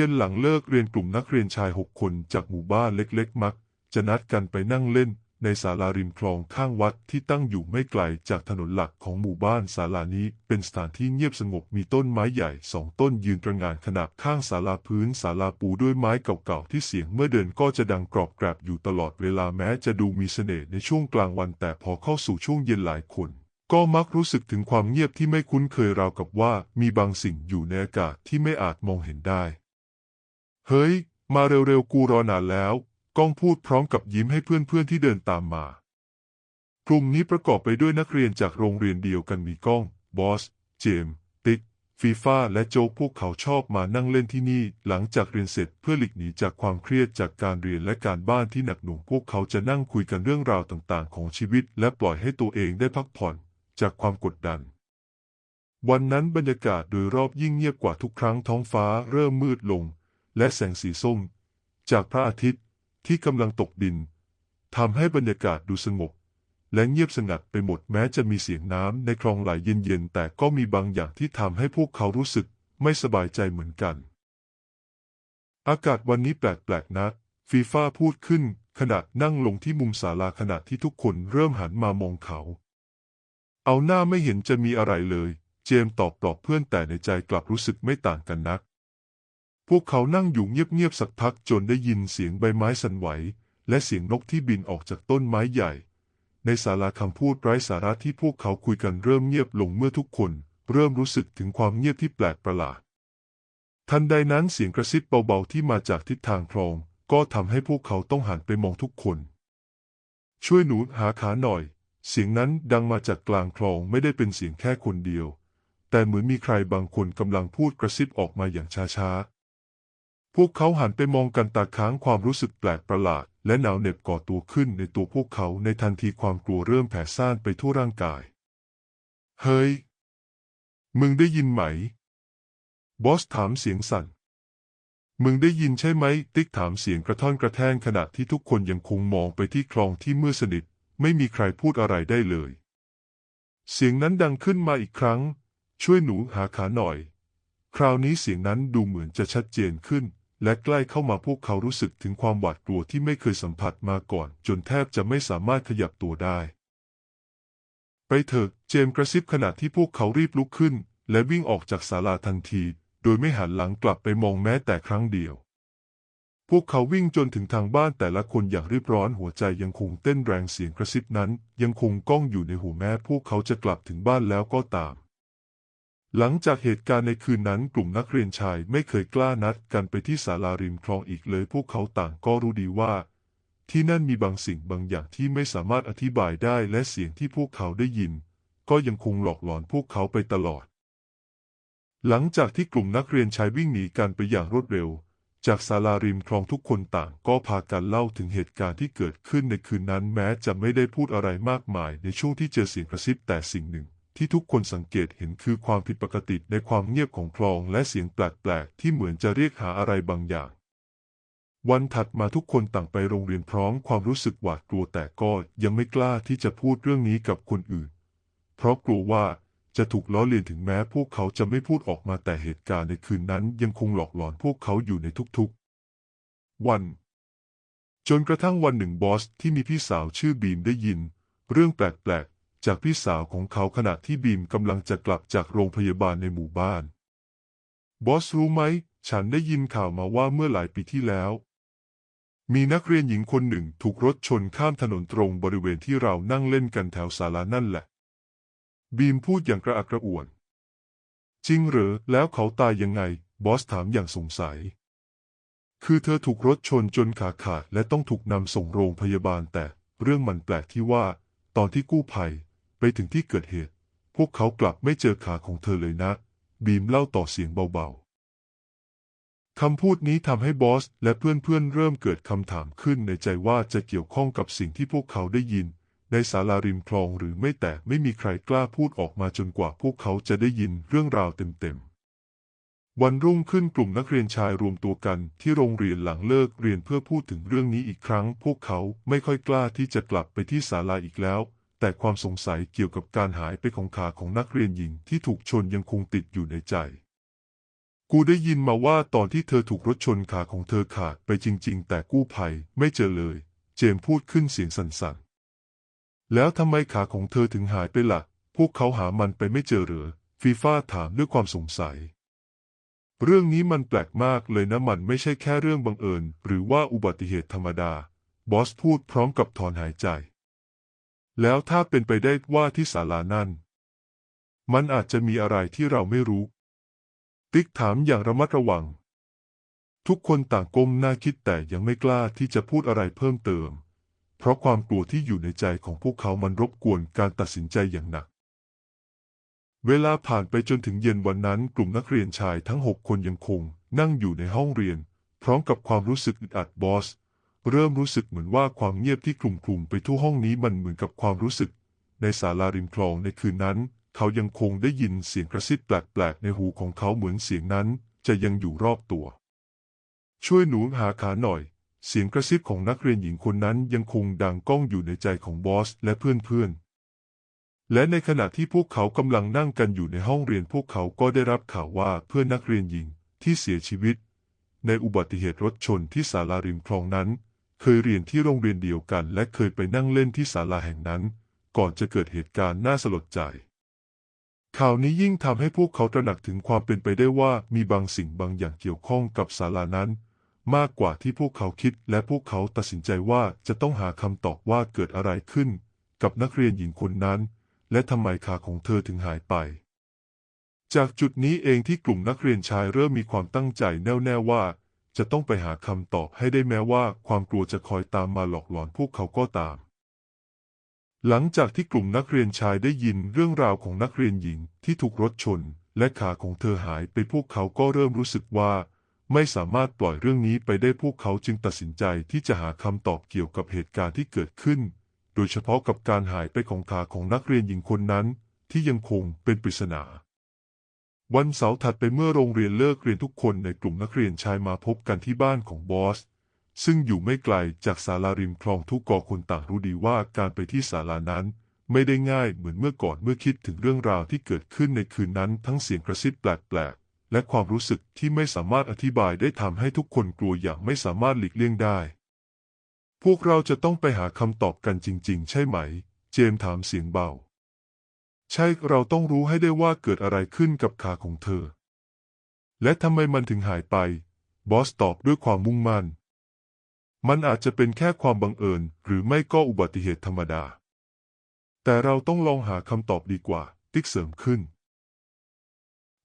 เย็นหลังเลิกเรียนกลุ่มนักเรียนชายหกคนจากหมู่บ้านเล็กๆ มัก จะนัดกันไปนั่งเล่น ในศาลาริมคลองข้างวัดที่ตั้งอยู่ไม่ไกลจากถนนหลักของหมู่บ้านศาลานี้เป็นสถานที่เงียบสงบมีต้นไม้ใหญ่สองต้นยืนตระงานขนาบข้างศาลาพื้นศาลาปูด้วยไม้เก่าๆที่เสียงเมื่อเดินก็จะดังกรอบแกรบอยู่ตลอดเวลาแม้จะดูมีเสน่ห์ในช่วงกลางวันแต่พอเข้าสู่ช่วงเย็นหลายคนก็มักรู้สึกถึงความเงียบที่ไม่คุ้นเคยราวกับว่ามีบางสิ่งอยู่ในอากาศที่ไม่อาจมองเห็นได้ เฮ้ย มาเร็วๆกูรอนานแล้ว ก้องพูดพร้อมกับยิ้มให้เพื่อนๆที่เดินตามมา กลุ่มนี้ประกอบไปด้วยนักเรียนจากโรงเรียนเดียวกันมีก้อง บอส เจมส์ติ๊ก ฟีฟ่าและโจพวกเขาชอบมานั่งเล่นที่นี่ หลังจากเรียนเสร็จเพื่อหลีกหนีจากความเครียดจากการเรียนและการบ้านที่หนักหน่วงพวกเขาจะนั่งคุยกันเรื่องราวต่างๆ ของชีวิต และปล่อยให้ตัวเองได้พักผ่อน จากความกดดันวันนั้นบรรยากาศโดยรอบยิ่งเงียบกว่าทุกครั้งท้องฟ้าเริ่มมืดลง และแสงสีส้ม จากพระอาทิตย์ที่กำลังตกดินทำให้บรรยากาศดูสงบ และเงียบสงัดไปหมดแม้จะมีเสียงน้ำในคลองไหลเย็นๆ แต่ก็มีบางอย่างที่ทำให้พวกเขารู้สึกไม่สบายใจเหมือนกัน อากาศวันนี้แปลกๆนะฟีฟ่าพูดขึ้นขณะนั่งลงที่มุมศาลาขณะที่ทุกคนเริ่มหันมามองเขา เอาหน้าไม่เห็นจะมีอะไรเลย เจมตอบตอบเพื่อนแต่ในใจกลับรู้สึกไม่ต่างกันนัก พวกเขานั่งอยู่เงียบๆสักพักจนได้ยินเสียงใบไม้สั่นไหว และเสียงนกที่บินออกจากต้นไม้ใหญ่ ในศาลาคำพูดไร้สาระที่พวกเขาคุยกันเริ่มเงียบลงเมื่อทุกคน เริ่มรู้สึกถึงความเงียบที่แปลกประหลาด ทันใดนั้นเสียงกระซิบเบาๆที่มาจากทิศทางคลอง ก็ทำให้พวกเขาต้องหันไปมองทุกคน ช่วยหนูหาขาหน่อย เสียงนั้นดังมาจากกลางคลองไม่ได้เป็นเสียงแค่คนเดียว แต่เหมือนมีใครบางคนกำลังพูดกระซิบออกมาอย่างช้าๆ พวกเขาหันไปมองกันตาค้างความรู้สึกแปลกประหลาด และหนาวเหน็บก่อตัวขึ้นในตัวพวกเขาในทันทีความกลัวเริ่มแผ่ซ่านไปทั่วร่างกาย เฮ้ย มึงได้ยินไหม บอสถามเสียงสั่น มึงได้ยินใช่ไหม ติ๊กถามเสียงกระท่อนกระแทงขณะที่ทุกคนยังคงมองไปที่คลองที่มืดสนิท ไม่มีใครพูดอะไรได้เลย เสียงนั้นดังขึ้นมาอีกครั้ง ช่วยหนูหาขาหน่อย คราวนี้เสียงนั้นดูเหมือนจะชัดเจนขึ้น และใกล้เข้ามาพวกเขารู้สึกถึงความหวาดกลัวที่ไม่เคยสัมผัสมาก่อน จนแทบจะไม่สามารถขยับตัวได้ ไปเถอะเจมส์กระซิบขณะที่พวกเขารีบลุกขึ้น และวิ่งออกจากศาลาทันที โดยไม่หันหลังกลับไปมองแม้แต่ครั้งเดียว พวกเขาวิ่งจนถึงทางบ้านแต่ละคนอย่างรีบร้อนหัวใจยังคงเต้นแรงเสียงกระซิบนั้น ยังคงก้องอยู่ในหูแม้พวกเขาจะกลับถึงบ้านแล้วก็ตาม หลังจากเหตุการณ์ในคืนนั้นกลุ่มนักเรียนชายไม่เคยกล้านัดกันไปที่ศาลาริมคลองอีกเลย พวกเขาต่างก็รู้ดีว่า ที่นั่นมีบางสิ่งบางอย่างที่ไม่สามารถอธิบายได้และเสียงที่พวกเขาได้ยิน ก็ยังคงหลอกหลอนพวกเขาไปตลอด หลังจากที่กลุ่มนักเรียนชายวิ่งหนีกันไปอย่างรวดเร็ว จากศาลาริมคลองทุกคนต่างก็พากันเล่าถึงเหตุการณ์ที่เกิดขึ้นในคืนนั้นแม้จะไม่ได้พูดอะไรมากมายในช่วงที่เจอเสียงกระซิบแต่สิ่งหนึ่ง ที่ทุกคนสังเกตเห็นคือความผิดปกติในความเงียบของคลองและเสียงแปลกๆ ที่เหมือนจะเรียกหาอะไรบางอย่าง วันถัดมาทุกคนต่างไปโรงเรียนพร้อมความรู้สึกหวาดกลัวแต่ก็ยังไม่กล้าที่จะพูดเรื่องนี้กับคนอื่น เพราะกลัวว่าจะถูกล้อเลียนถึงแม้พวกเขาจะไม่พูดออกมาแต่เหตุการณ์ในคืนนั้นยังคงหลอกหลอนพวกเขาอยู่ในทุกๆ วัน จนกระทั่งวันหนึ่งบอสที่มีพี่สาวชื่อบีมได้ยิน เรื่องแปลกๆ จากพี่สาวของเขาขณะที่บีมกำลังจะกลับจากโรงพยาบาลในหมู่บ้าน บอสรู้ไหม ฉันได้ยินข่าวมาว่าเมื่อหลายปีที่แล้ว มีนักเรียนหญิงคนหนึ่งถูกรถชนข้ามถนนตรงบริเวณที่เรานั่งเล่นกันแถวศาลานั่นแหละ บีมพูดอย่างกระอักกระอ่วน จริงเหรอแล้วเขาตายยังไง บอสถามอย่างสงสัยคือเธอถูกรถชนจนขาขาดและต้องถูกนำส่งโรงพยาบาลแต่เรื่องมันแปลกที่ว่า ตอนที่กู้ภัย ไปถึงที่เกิดเหตุ พวกเขากลับไม่เจอขาของเธอเลยนะ บีมเล่าต่อเสียงเบาๆ คำพูดนี้ทำให้บอสและเพื่อนๆเริ่มเกิดคำถามขึ้นในใจว่าจะเกี่ยวข้องกับสิ่งที่พวกเขาได้ยิน ในศาลาริมคลองหรือไม่แต่ไม่มีใครกล้าพูดออกมาจนกว่าพวกเขาจะได้ยินเรื่องราวเต็มๆวันรุ่งขึ้นกลุ่มนักเรียนชายรวมตัวกันที่โรงเรียนหลังเลิกเรียนเพื่อพูดถึงเรื่องนี้อีกครั้ง พวกเขาไม่ค่อยกล้าที่จะกลับไปที่ศาลาอีกแล้ว แต่ความสงสัยเกี่ยวกับการหายไปของขาของนักเรียนหญิงที่ถูกชนยังคงติดอยู่ในใจ กูได้ยินมาว่าตอนที่เธอถูกรถชนขาของเธอขาดไปจริง ๆ แต่กู้ภัยไม่เจอเลย เจมพูดขึ้นเสียงสั่นๆ แล้วทำไมขาของเธอถึงหายไปละ่ะ พวกเขาหามันไปไม่เจอเหรอฟีฟ้าถามด้วยความสงสัย เรื่องนี้มันแปลกมากเลยนะมันไม่ใช่แค่เรื่องบังเอิญ หรือว่าอุบัติเหตุธรรมดา บอสพูดพร้อมกับถอนหายใจ แล้วถ้าเป็นไปได้ว่าที่ศาลานั่น มันอาจจะมีอะไรที่เราไม่รู้ ติ๊กถามอย่างระมัดระวัง ทุกคนต่างก้มหน้าคิดแต่ยังไม่กล้าที่จะพูดอะไรเพิ่มเติม เพราะความกลัวที่อยู่ในใจของพวกเขามันรบกวนการตัดสินใจอย่างหนัก เวลาผ่านไปจนถึงเย็นวันนั้นกลุ่มนักเรียนชายทั้งหกคนยังคง นั่งอยู่ในห้องเรียน พร้อมกับความรู้สึกอึดอัดบอส เริ่มรู้สึกเหมือนว่าความเงียบที่คลุมคลุมไปทั่วห้องนี้มันเหมือนกับความรู้สึก ในศาลาริมคลองในคืนนั้น เขายังคงได้ยินเสียงกระซิบแปลกๆในหูของเขาเหมือนเสียงนั้น จะยังอยู่รอบตัว ช่วยหนูหาขาหน่อย เสียงกระซิบของนักเรียนหญิงคนนั้นยังคงดังก้องอยู่ในใจของบอสและเพื่อนๆ และในขณะที่พวกเขากำลังนั่งกันอยู่ในห้องเรียนพวกเขาก็ได้รับข่าวว่าเพื่อนนักเรียนหญิงที่เสียชีวิต ในอุบัติเหตุรถชนที่ศาลาริมคลองนั้น เคยเรียนที่โรงเรียนเดียวกัน และเคยไปนั่งเล่นที่ศาลาแห่งนั้น ก่อนจะเกิดเหตุการณ์น่าสลดใจ ข่าวนี้ยิ่งทำให้พวกเขาตระหนักถึงความเป็นไปได้ว่ามีบางสิ่งบางอย่างเกี่ยวข้องกับศาลานั้น มากกว่าที่พวกเขาคิด และพวกเขาตัดสินใจว่าจะต้องหาคำตอบว่าเกิดอะไรขึ้น กับนักเรียนหญิงคนนั้น และทำไมขาของเธอถึงหายไปจากจุดนี้เองที่กลุ่มนักเรียนชายเริ่มมีความตั้งใจแน่วแน่ว่า จะต้องไปหาคำตอบให้ได้แม้ว่าความกลัวจะคอยตามมาหลอกหลอนพวกเขาก็ตาม หลังจากที่กลุ่มนักเรียนชายได้ยินเรื่องราวของนักเรียนหญิงที่ถูกรถชน และขาของเธอหายไปพวกเขาก็เริ่มรู้สึกว่า ไม่สามารถปล่อยเรื่องนี้ไปได้พวกเขาจึงตัดสินใจที่จะหาคำตอบเกี่ยวกับเหตุการณ์ที่เกิดขึ้น โดยเฉพาะกับการหายไปของขาของนักเรียนหญิงคนนั้น ที่ยังคงเป็นปริศนา วันเสาร์ถัดไปเมื่อโรงเรียนเลิกเรียนทุกคนในกลุ่มนักเรียนชายมาพบกันที่บ้านของบอส ซึ่งอยู่ไม่ไกลจากศาลาริมคลองทุกกอคนต่างรู้ดีว่าการไปที่ศาลานั้น ไม่ได้ง่ายเหมือนเมื่อก่อนเมื่อคิดถึงเรื่องราวที่เกิดขึ้นในคืนนั้นทั้งเสียงกระซิบแปลกๆ และความรู้สึกที่ไม่สามารถอธิบายได้ทำให้ทุกคนกลัวอย่างไม่สามารถหลีกเลี่ยงได้ พวกเราจะต้องไปหาคำตอบกันจริง ๆ ใช่ไหม เจมส์ถามเสียงเบา ใช่เราต้องรู้ให้ได้ว่าเกิดอะไรขึ้นกับขาของเธอ และทำไมมันถึงหายไป บอสตอบด้วยความมุ่งมั่น มันอาจจะเป็นแค่ความบังเอิญ หรือไม่ก็อุบัติเหตุธรรมดา แต่เราต้องลองหาคำตอบดีกว่า ติ๊กเสริมขึ้น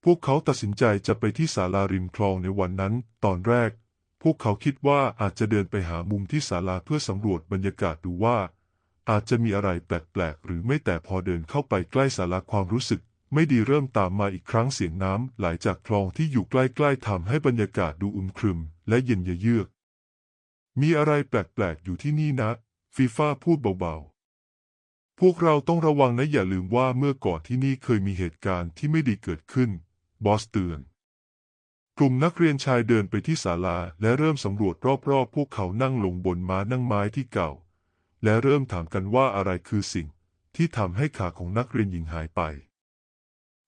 พวกเขาตัดสินใจจะไปที่ศาลาริมคลองในวันนั้น ตอนแรก พวกเขาคิดว่าอาจจะเดินไปหามุมที่ศาลาเพื่อสำรวจบรรยากาศดูว่า อาจจะมีอะไรแปลกๆหรือไม่แต่พอเดินเข้าไปใกล้ศาลาความรู้สึก ไม่ดีเริ่มตามมาอีกครั้งเสียงน้ำไหลจากคลองที่อยู่ใกล้ๆทำให้บรรยากาศดูอึมครึม และเย็นเยือก มีอะไรแปลกๆอยู่ที่นี่นะ ฟีฟ้าพูดเบาๆ พวกเราต้องระวังนะอย่าลืมว่าเมื่อก่อนที่นี่เคยมีเหตุการณ์ที่ไม่ดีเกิดขึ้น บอสเตือนกลุ่มนักเรียนชายเดินไปที่ศาลาและเริ่มสำรวจรอบๆ พวกเขานั่งลงบนม้านั่งไม้ที่เก่า และเริ่มถามกันว่าอะไรคือสิ่งที่ทำให้ขาของนักเรียนหญิงหายไป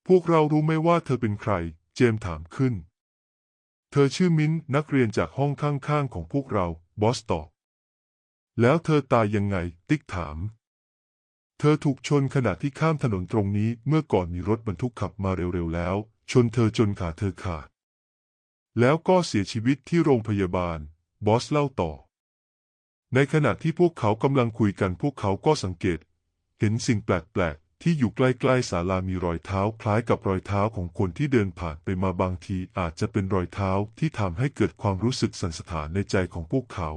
พวกเรารู้ไหมว่าเธอเป็นใคร เจมถามขึ้น เธอชื่อมิ้นนักเรียนจากห้องข้างๆของพวกเราบอสตอบแล้วเธอตายยังไง ติ๊กถาม เธอถูกชนขณะที่ข้ามถนนตรงนี้เมื่อก่อนมีรถบรรทุกขับมาเร็วๆแล้ว ชนเธอจนขาเธอขาด แล้วก็เสียชีวิตที่โรงพยาบาล บอสเล่าต่อ ในขณะที่พวกเขากำลังคุยกันพวกเขาก็สังเกต เห็นสิ่งแปลกๆ ที่อยู่ใกล้ๆศาลามีรอยเท้าคล้ายกับรอยเท้าของคนที่เดินผ่านไปมาบางทีอาจจะเป็นรอยเท้าที่ทำให้เกิดความรู้สึกสันสะท้านในใจของพวกเขา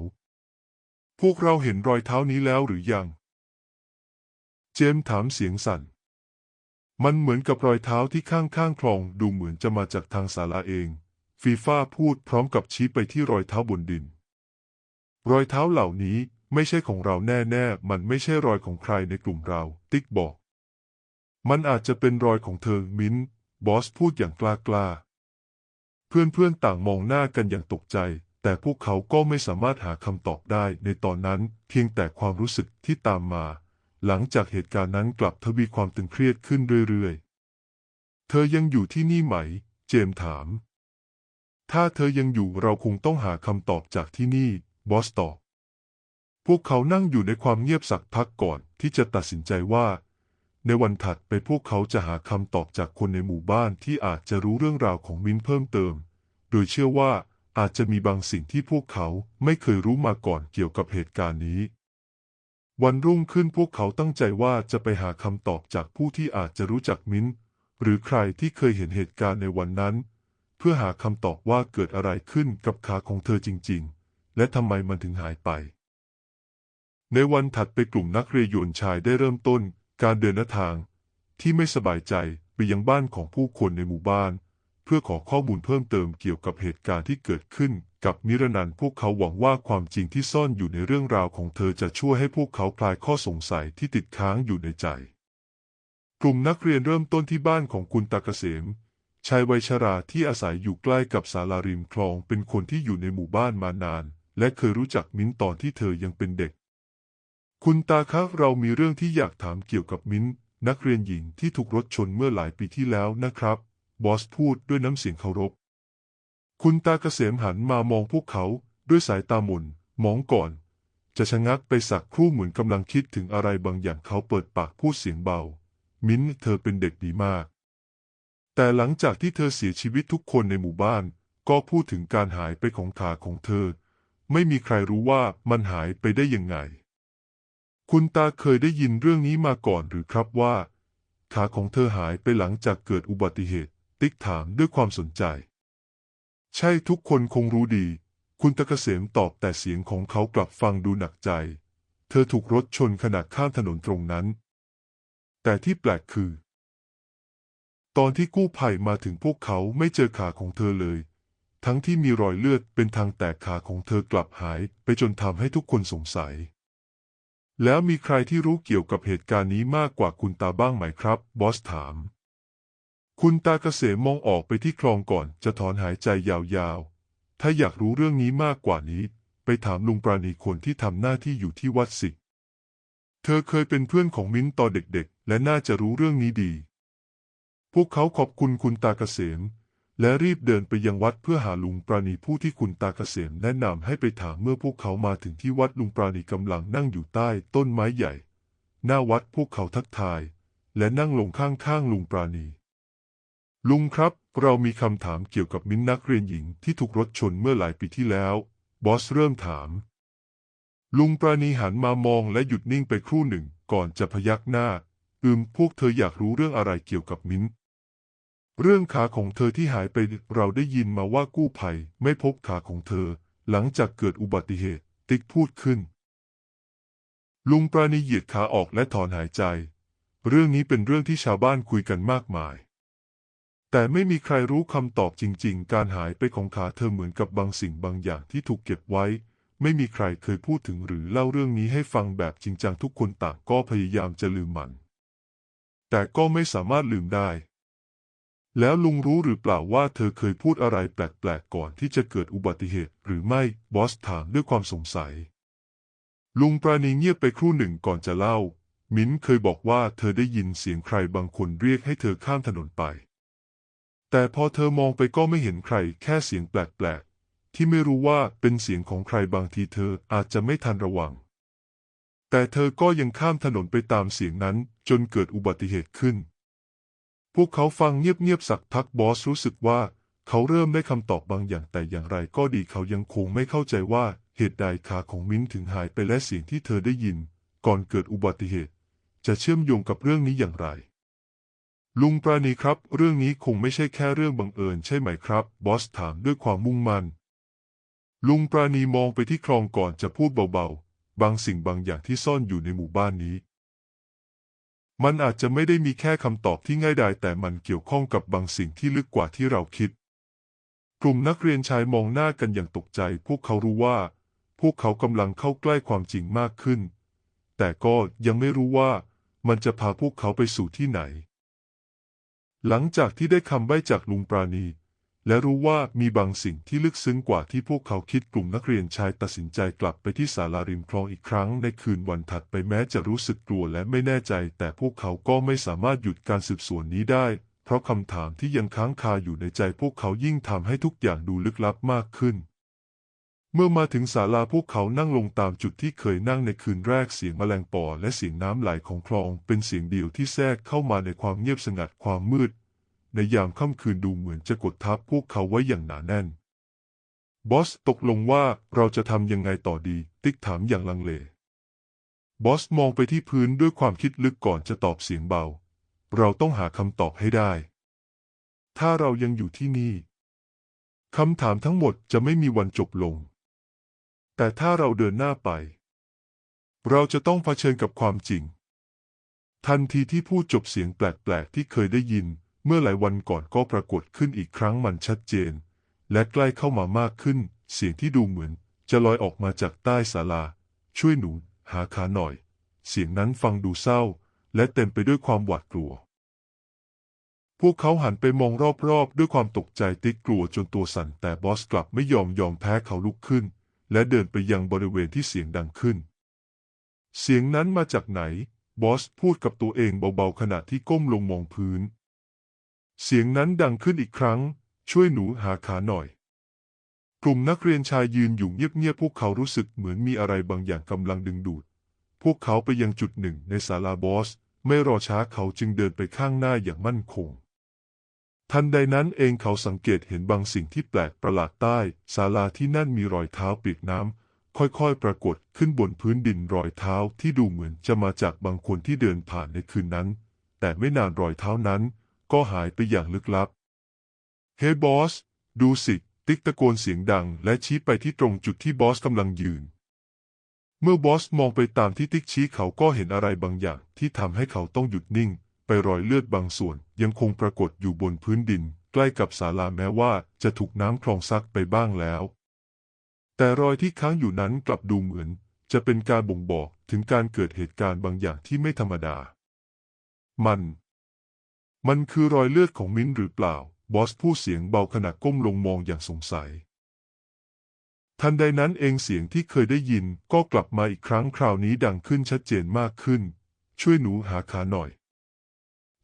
พวกเราเห็นรอยเท้านี้แล้วหรือยัง เจมถามเสียงสั่น มันเหมือนกับรอยเท้าที่ข้างๆคลองดูเหมือนจะมาจากทางศาลาเองฟีฟ้าพูดพร้อมกับชี้ไปที่รอยเท้าบนดิน รอยเท้าเหล่านี้ไม่ใช่ของเราแน่ๆ มันไม่ใช่รอยของใครในกลุ่มเรา ติ๊กบอก มันอาจจะเป็นรอยของเธอ มิ้น บอสพูดอย่างกล้าๆ เพื่อนๆ ต่างมองหน้ากันอย่างตกใจ แต่พวกเขาก็ไม่สามารถหาคำตอบได้ในตอนนั้น เพียงแต่ความรู้สึกที่ตามมา หลังจากเหตุการณ์นั้นกลับทวีความตึงเครียดขึ้นเรื่อยๆ เธอยังอยู่ที่นี่ไหม เจมถาม ถ้าเธอยังอยู่เราคงต้องหาคำตอบจากที่นี่ บอสตอบพวกเขานั่งอยู่ในความเงียบสักพักก่อนที่จะตัดสินใจว่า ในวันถัดไปพวกเขาจะหาคำตอบจากคนในหมู่บ้านที่อาจจะรู้เรื่องราวของมิ้นเพิ่มเติม โดยเชื่อว่าอาจจะมีบางสิ่งที่พวกเขาไม่เคยรู้มาก่อนเกี่ยวกับเหตุการณ์นี้วันรุ่งขึ้นพวกเขาตั้งใจว่าจะไปหาคำตอบจากผู้ที่อาจจะรู้จักมิ้น หรือใครที่เคยเห็นเหตุการณ์ในวันนั้น เพื่อหาคำตอบว่าเกิดอะไรขึ้นกับขาของเธอจริง ๆ และทำไมมันถึงหายไป ในวันถัดไปกลุ่มนักเรียนหยนชายได้เริ่มต้น การเดินทาง ที่ไม่สบายใจไปยังบ้านของผู้คนในหมู่บ้าน เพื่อขอข้อมูลเพิ่มเติมเกี่ยวกับเหตุการณ์ที่เกิดขึ้น กับนิรนันพวกเขาหวังว่าความจริงที่ซ่อนอยู่ในเรื่องราวของเธอจะช่วยให้พวกเขาคลายข้อสงสัยที่ติดค้างอยู่ในใจ กลุ่มนักเรียนเริ่มต้นที่บ้านของคุณตากเกษมชายวัยชราที่อาศัยอยู่ใกล้กับศาลาริมคลองเป็นคนที่อยู่ในหมู่บ้านมานาน และเคยรู้จักมิ้นตอนที่เธอยังเป็นเด็ก คุณตาครับเรามีเรื่องที่อยากถามเกี่ยวกับมิ้นนักเรียนหญิงที่ถูกรถชนเมื่อหลายปีที่แล้วนะครับ บอสพูดด้วยน้ำเสียงเคารพ คุณตาเกษมหันมามองพวกเขาด้วยสายตาหม่นมองก่อน จะชะงักไปสักครู่เหมือนกำลังคิดถึงอะไรบางอย่างเขาเปิดปากพูดเสียงเบา มิ้นเธอเป็นเด็กดีมาก แต่หลังจากที่เธอเสียชีวิตทุกคนในหมู่บ้าน ก็พูดถึงการหายไปของขาของเธอ ไม่มีใครรู้ว่ามันหายไปได้ยังไง คุณตาเคยได้ยินเรื่องนี้มาก่อนหรือครับว่า ขาของเธอหายไปหลังจากเกิดอุบัติเหตุ ติ๊กถามด้วยความสนใจ ใช่ทุกคนคงรู้ดี คุณตะเกษมตอบแต่เสียงของเขากลับฟังดูหนักใจ เธอถูกรถชนขณะข้ามถนนตรงนั้น แต่ที่แปลกคือ ตอนที่กู้ภัยมาถึงพวกเขาไม่เจอขาของเธอเลย ทั้งที่มีรอยเลือดเป็นทางแตกขาของเธอกลับหายไปจนทำให้ทุกคนสงสัย แล้วมีใครที่รู้เกี่ยวกับเหตุการณ์นี้มากกว่าคุณตาบ้างไหมครับ บอสถาม คุณตาเกษมมองออกไปที่คลองก่อนจะถอนหายใจยาวๆ ถ้าอยากรู้เรื่องนี้มากกว่านี้ ไปถามลุงปราณีคนที่ทำหน้าที่อยู่ที่วัดสิ เธอเคยเป็นเพื่อนของมิ้นท์ตอนเด็กๆ และน่าจะรู้เรื่องนี้ดี พวกเขาขอบคุณคุณตาเกษม และรีบเดินไปยังวัดเพื่อหาลุงปราณีผู้ที่คุณตาเกษมแนะนำให้ไปถามเมื่อพวกเขามาถึงที่วัดลุงปราณีกำลังนั่งอยู่ใต้ต้นไม้ใหญ่ หน้าวัดพวกเขาทักทาย และนั่งลงข้างๆลุงปราณี ลุงครับ เรามีคำถามเกี่ยวกับมิ้นนักเรียนหญิงที่ถูกรถชนเมื่อหลายปีที่แล้ว บอสเริ่มถาม ลุงปราณีหันมามองและหยุดนิ่งไปครู่หนึ่งก่อนจะพยักหน้า อืมพวกเธออยากรู้เรื่องอะไรเกี่ยวกับมิ้น เรื่องขาของเธอที่หายไปเราได้ยินมาว่ากู้ภัยไม่พบขาของเธอ หลังจากเกิดอุบัติเหตุ ติ๊กพูดขึ้น ลุงปราณีเหยียดขาออกและถอนหายใจ เรื่องนี้เป็นเรื่องที่ชาวบ้านคุยกันมากมาย แต่ไม่มีใครรู้คำตอบจริง ๆ การหายไปของขาเธอเหมือนกับบางสิ่งบางอย่างที่ถูกเก็บไว้ ไม่มีใครเคยพูดถึงหรือเล่าเรื่องนี้ให้ฟังแบบจริงจังทุกคนต่างก็พยายามจะลืมมัน แต่ก็ไม่สามารถลืมได้ แล้วลุงรู้หรือเปล่าว่าเธอเคยพูดอะไรแปลกๆก่อนที่จะเกิดอุบัติเหตุ หรือไม่บอสถามด้วยความสงสัย ลุงปราณีเงียบไปครู่หนึ่งก่อนจะเล่า มิ้นเคยบอกว่าเธอได้ยินเสียงใครบางคนเรียกให้เธอข้ามถนนไป แต่พอเธอมองไปก็ไม่เห็นใครแค่เสียงแปลกๆ ที่ไม่รู้ว่าเป็นเสียงของใครบางทีเธออาจจะไม่ทันระวัง แต่เธอก็ยังข้ามถนนไปตามเสียงนั้นจนเกิดอุบัติเหตุขึ้น วกเขาฟังเงียบๆสักพักบอสรู้สึกว่าเขาเริ่มได้คำตอบบางอย่างแต่อย่างไรก็ดีเขายังคงไม่เข้าใจว่าเหตุใดขาของมิ้นถึงหายไปและเสียงที่เธอได้ยิน ก่อนเกิดอุบัติเหตุ จะเชื่อมโยงกับเรื่องนี้อย่างไร ลุงปราณีครับ เรื่องนี้คงไม่ใช่แค่เรื่องบังเอิญใช่ไหมครับ บอสถามด้วยความมุ่งมั่นลุงปราณีมองไปที่คลองก่อนจะพูดเบาๆ บางสิ่งบางอย่างที่ซ่อนอยู่ในหมู่บ้านนี้ มันอาจจะไม่ได้มีแค่คำตอบที่ง่ายดายแต่มันเกี่ยวข้องกับบางสิ่งที่ลึกกว่าที่เราคิด กลุ่มนักเรียนชายมองหน้ากันอย่างตกใจ พวกเขารู้ว่า พวกเขากำลังเข้าใกล้ความจริงมากขึ้น แต่ก็ยังไม่รู้ว่ามันจะพาพวกเขาไปสู่ที่ไหน หลังจากที่ได้คำใบ้จากลุงปราณี และรู้ว่ามีบางสิ่งที่ลึกซึ้งกว่าที่พวกเขาคิดกลุ่มนักเรียนชายตัดสินใจกลับไปที่ศาลาริมคลองอีกครั้งในคืนวันถัดไปแม้จะรู้สึกกลัวและไม่แน่ใจ แต่พวกเขาก็ไม่สามารถหยุดการสืบสวนนี้ได้ เพราะคำถามที่ยังค้างคาอยู่ในใจพวกเขายิ่งทำให้ทุกอย่างดูลึกลับมากขึ้น เมื่อมาถึงศาลาพวกเขานั่งลงตามจุดที่เคยนั่งในคืนแรกเสียงแมลงปอและเสียงน้ำไหลของคลอง เป็นเสียงเดียวที่แทรกเข้ามาในความเงียบสงัดความมืด ในยามค่ำคืนดูเหมือนจะกดทับพวกเขาไว้อย่างหนาแน่น บอสตกลงว่าเราจะทำยังไงต่อดี ติ๊กถามอย่างลังเล บอสมองไปที่พื้นด้วยความคิดลึกก่อนจะตอบเสียงเบา เราต้องหาคำตอบให้ได้ ถ้าเรายังอยู่ที่นี่คำถามทั้งหมดจะไม่มีวันจบลง แต่ถ้าเราเดินหน้าไป เราจะต้องเผชิญกับความจริง ทันทีที่พูดจบเสียงแปลกๆที่เคยได้ยิน เมื่อหลายวันก่อนก็ปรากฏขึ้นอีกครั้งมันชัดเจน และใกล้เข้ามามากขึ้น เสียงที่ดูเหมือน จะลอยออกมาจากใต้ศาลา ช่วยหนูหาขาหน่อย เสียงนั้นฟังดูเศร้า และเต็มไปด้วยความหวาดกลัว พวกเขาหันไปมองรอบๆ ด้วยความตกใจติ๊กกลัวจนตัวสั่นแต่บอสกลับไม่ยอมยอมแพ้เขาลุกขึ้น และเดินไปยังบริเวณที่เสียงดังขึ้น เสียงนั้นมาจากไหน บอสพูดกับตัวเองเบาๆขณะที่ก้มลงมองพื้น เสียงนั้นดังขึ้นอีกครั้ง ช่วยหนูหาขาหน่อย กลุ่มนักเรียนชายยืนอยู่เงียบๆพวกเขารู้สึกเหมือนมีอะไรบางอย่างกำลังดึงดูด พวกเขาไปยังจุดหนึ่งในศาลาบอส ไม่รอช้าเขาจึงเดินไปข้างหน้าอย่างมั่นคง ทันใดนั้นเองเขาสังเกตเห็นบางสิ่งที่แปลกประหลาดใต้ศาลาที่นั่นมีรอยเท้าเปียกน้ำค่อยๆ ปรากฏขึ้นบนพื้นดินรอยเท้าที่ดูเหมือนจะมาจากบางคนที่เดินผ่านในคืนนั้น แต่ไม่นานรอยเท้านั้น ก็หายไปอย่างลึกลับ เฮ้บอส ดูสิ ติ๊กตะโกนเสียงดังและชี้ไปที่ตรงจุดที่บอสกำลังยืน เมื่อบอสมองไปตามที่ติ๊กชี้เขาก็เห็นอะไรบางอย่างที่ทำให้เขาต้องหยุดนิ่ง ไปรอยเลือดบางส่วนยังคงปรากฏอยู่บนพื้นดิน ใกล้กับศาลาแม้ว่าจะถูกน้ำคลองซักไปบ้างแล้ว แต่รอยที่ค้างอยู่นั้นกลับดูเหมือน จะเป็นการบ่งบอกถึงการเกิดเหตุการณ์บางอย่างที่ไม่ธรรมดา มัน มันคือรอยเลือดของมิ้นหรือเปล่า บอสพูดเสียงเบาขณะก้มลงมองอย่างสงสัย ทันใดนั้นเองเสียงที่เคยได้ยินก็กลับมาอีกครั้งคราวนี้ดังขึ้นชัดเจนมากขึ้น ช่วยหนูหาขาหน่อย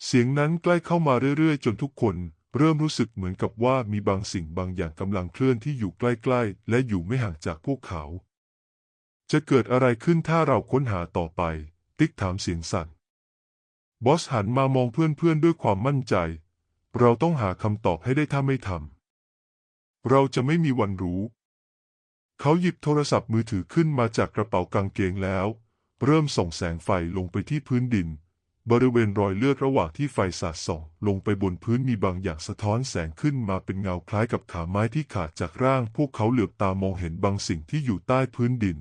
เสียงนั้นใกล้เข้ามาเรื่อยๆ จนทุกคนเริ่มรู้สึกเหมือนกับว่ามีบางสิ่งบางอย่างกำลังเคลื่อนที่อยู่ใกล้ๆ และอยู่ไม่ห่างจากพวกเขา จะเกิดอะไรขึ้นถ้าเราค้นหาต่อไป ติ๊กถามเสียงสั่น บอสหันมามองเพื่อนๆด้วยความมั่นใจ เราต้องหาคำตอบให้ได้ถ้าไม่ทำ เราจะไม่มีวันรู้ เขาหยิบโทรศัพท์มือถือขึ้นมาจากกระเป๋ากางเกงแล้ว เริ่มส่องแสงไฟลงไปที่พื้นดิน บริเวณรอยเลือดระหว่างที่ไฟสาดส่อง ลงไปบนพื้นมีบางอย่างสะท้อนแสงขึ้นมาเป็นเงาคล้ายกับขาไม้ที่ขาดจากร่าง พวกเขาเหลือบตามองเห็นบางสิ่งที่อยู่ใต้พื้นดิน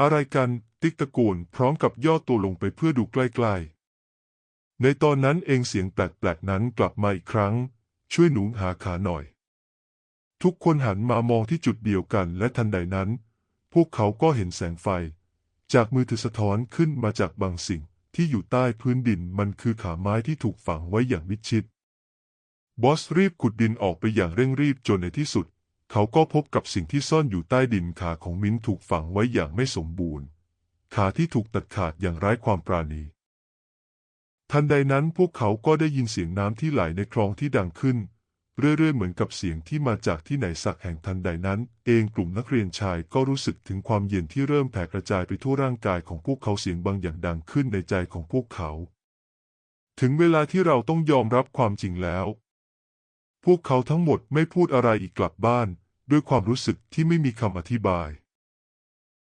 อะไรกัน ติ๊กตะโกนพร้อมกับย่อตัวลงไปเพื่อดูใกล้ๆ ในตอนนั้นเองเสียงแปลกๆนั้นกลับมาอีกครั้ง ช่วยหนูหาขาหน่อย ทุกคนหันมามองที่จุดเดียวกันและทันใดนั้น พวกเขาก็เห็นแสงไฟ จากมือถือสะท้อนขึ้นมาจากบางสิ่งที่อยู่ใต้พื้นดินมันคือขาไม้ที่ถูกฝังไว้อย่างมิดชิด บอสรีบขุดดินออกไปอย่างเร่งรีบจนในที่สุด เขาก็พบกับสิ่งที่ซ่อนอยู่ใต้ดินขาของมิ้นถูกฝังไว้อย่างไม่สมบูรณ์ ขาที่ถูกตัดขาดอย่างไร้ความปราณี ทันใดนั้นพวกเขาก็ได้ยินเสียงน้ำที่ไหลในคลองที่ดังขึ้น เรื่อยๆ เหมือนกับเสียงที่มาจากที่ไหนสักแห่งทันใดนั้น เองกลุ่มนักเรียนชายก็รู้สึกถึงความเย็นที่เริ่มแผ่กระจายไปทั่วร่างกายของพวกเขาเสียงบางอย่างดังขึ้นในใจของพวกเขา ถึงเวลาที่เราต้องยอมรับความจริงแล้ว พวกเขาทั้งหมดไม่พูดอะไรอีกกลับบ้าน ด้วยความรู้สึกที่ไม่มีคำอธิบาย